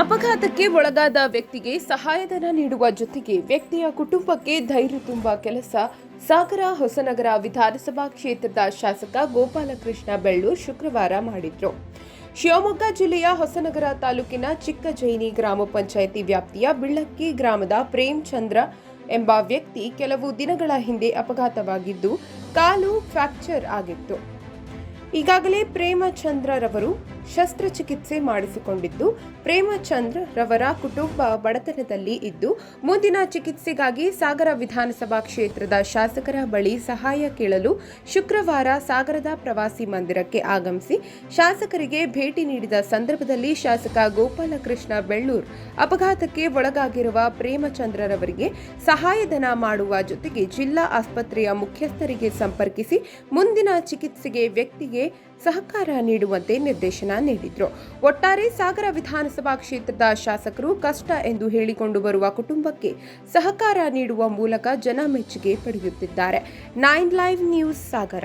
ಅಪಘಾತಕ್ಕೆ ಒಳಗಾದ ವ್ಯಕ್ತಿಗೆ ಸಹಾಯಧನ ನೀಡುವ ಜೊತೆಗೆ ವ್ಯಕ್ತಿಯ ಕುಟುಂಬಕ್ಕೆ ಧೈರ್ಯ ತುಂಬ ಕೆಲಸ ಸಾಗರ ಹೊಸನಗರ ವಿಧಾನಸಭಾ ಕ್ಷೇತ್ರದ ಶಾಸಕ ಗೋಪಾಲಕೃಷ್ಣ ಬೆಳ್ಳೂರ್ ಶುಕ್ರವಾರ ಮಾಡಿದ್ರು. ಶಿವಮೊಗ್ಗ ಜಿಲ್ಲೆಯ ಹೊಸನಗರ ತಾಲೂಕಿನ ಚಿಕ್ಕಜೈನಿ ಗ್ರಾಮ ಪಂಚಾಯಿತಿ ವ್ಯಾಪ್ತಿಯ ಬಿಳ್ಳಕ್ಕಿ ಗ್ರಾಮದ ಪ್ರೇಮ್ ಚಂದ್ರ ಎಂಬ ವ್ಯಕ್ತಿ ಕೆಲವು ದಿನಗಳ ಹಿಂದೆ ಅಪಘಾತವಾಗಿದ್ದು ಕಾಲು ಫ್ರಾಕ್ಚರ್ ಆಗಿತ್ತು. ಈಗಾಗಲೇ ಪ್ರೇಮಚಂದ್ರರವರು ಶಸ್ತ್ರಚಿಕಿತ್ಸೆ ಮಾಡಿಸಿಕೊಂಡಿದ್ದು ಪ್ರೇಮಚಂದ್ರ ರವರ ಕುಟುಂಬ ಬಡತನದಲ್ಲಿ ಇದ್ದು, ಮುಂದಿನ ಚಿಕಿತ್ಸೆಗಾಗಿ ಸಾಗರ ವಿಧಾನಸಭಾ ಕ್ಷೇತ್ರದ ಶಾಸಕರ ಬಳಿ ಸಹಾಯ ಕೇಳಲು ಶುಕ್ರವಾರ ಸಾಗರದ ಪ್ರವಾಸಿ ಮಂದಿರಕ್ಕೆ ಆಗಮಿಸಿ, ಶಾಸಕರಿಗೆ ಭೇಟಿ ನೀಡಿದ ಸಂದರ್ಭದಲ್ಲಿ ಶಾಸಕ ಗೋಪಾಲಕೃಷ್ಣ ಬೆಳ್ಳೂರ್, ಅಪಘಾತಕ್ಕೆ ಒಳಗಾಗಿರುವ ಪ್ರೇಮಚಂದ್ರರವರಿಗೆ ಸಹಾಯಧನ ಮಾಡುವ ಜೊತೆಗೆ ಜಿಲ್ಲಾ ಆಸ್ಪತ್ರೆಯ ಮುಖ್ಯಸ್ಥರಿಗೆ ಸಂಪರ್ಕಿಸಿ, ಮುಂದಿನ ಚಿಕಿತ್ಸೆಗೆ ವ್ಯಕ್ತಿಗೆ ಸಹಕಾರ ನೀಡುವಂತೆ ನಿರ್ದೇಶನ ನೀಡಿದ್ರು. ಒಟ್ಟಾರೆ ಸಾಗರ ವಿಧಾನಸಭಾ ಕ್ಷೇತ್ರದ ಶಾಸಕರು ಕಷ್ಟ ಎಂದು ಹೇಳಿಕೊಂಡು ಬರುವ ಕುಟುಂಬಕ್ಕೆ ಸಹಕಾರ ನೀಡುವ ಮೂಲಕ ಜನ ಮೆಚ್ಚುಗೆ ಪಡೆಯುತ್ತಿದ್ದಾರೆ. Nine live news Sagara.